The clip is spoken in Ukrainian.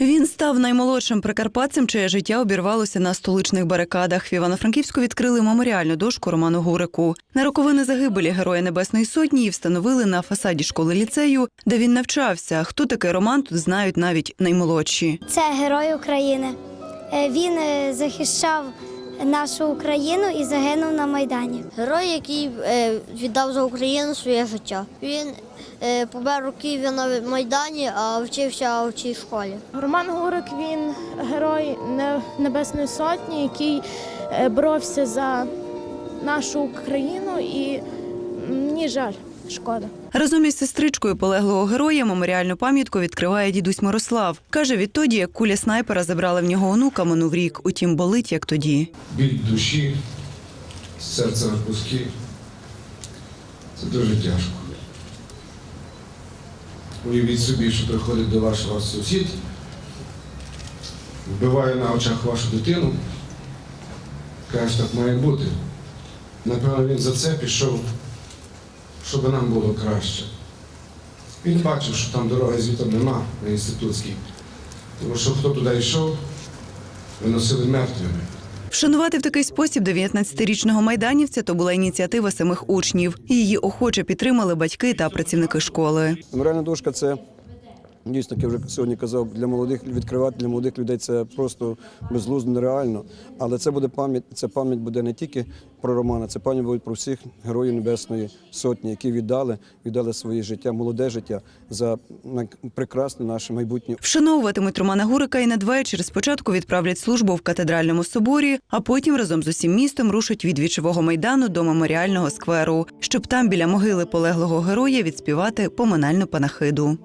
Він став наймолодшим прикарпатцем, чиє життя обірвалося на столичних барикадах. В Івано-Франківську відкрили меморіальну дошку Роману Гурику. На роковини загибелі Героя Небесної Сотні її встановили на фасаді школи ліцею, де він навчався. Хто такий Роман, тут знають навіть наймолодші. Це герой України. Е, Він е, захищав нашу Україну і загинув на Майдані. Герой, який е, віддав за Україну своє життя. Він е, помер у Києві на Майдані, а вчився в цій школі. Роман Гурик він герой Небесної Сотні, який е, боровся за нашу Україну і мені жаль, шкода. Разом із сестричкою полеглого героя меморіальну пам'ятку відкриває дідусь Мирослав. Каже, відтоді, як куля снайпера забрала в нього онука, минув рік. Утім, болить як тоді. біль душі, серце на куски. Це дуже тяжко. Уявіть собі, що приходить до вашого сусід, вбиває на очах вашу дитину, каже, так має бути. Напевно, він за це пішов, щоб нам було краще. Він бачив, що там дороги звітом нема на інститутській. Тому що хто туди йшов, виносили мертвими. Вшанувати в такий спосіб 19-річного майданівця то була ініціатива самих учнів. Її охоче підтримали батьки та працівники школи. Меморіальна дошка це дійсно, як я вже сьогодні казав, для молодих відкривати для молодих людей це просто безглуздо нереально. Але це буде пам'ять, це пам'ять буде не тільки про Романа, це пам'ять буде про всіх героїв Небесної Сотні, які віддали, віддали своє життя, молоде життя за прекрасне наше майбутнє Вшановуватимуть Романа Гурика і надвечір. Спочатку відправлять службу в катедральному соборі, а потім разом з усім містом рушать від вічового майдану до меморіального скверу, щоб там біля могили полеглого героя відспівати поминальну панахиду.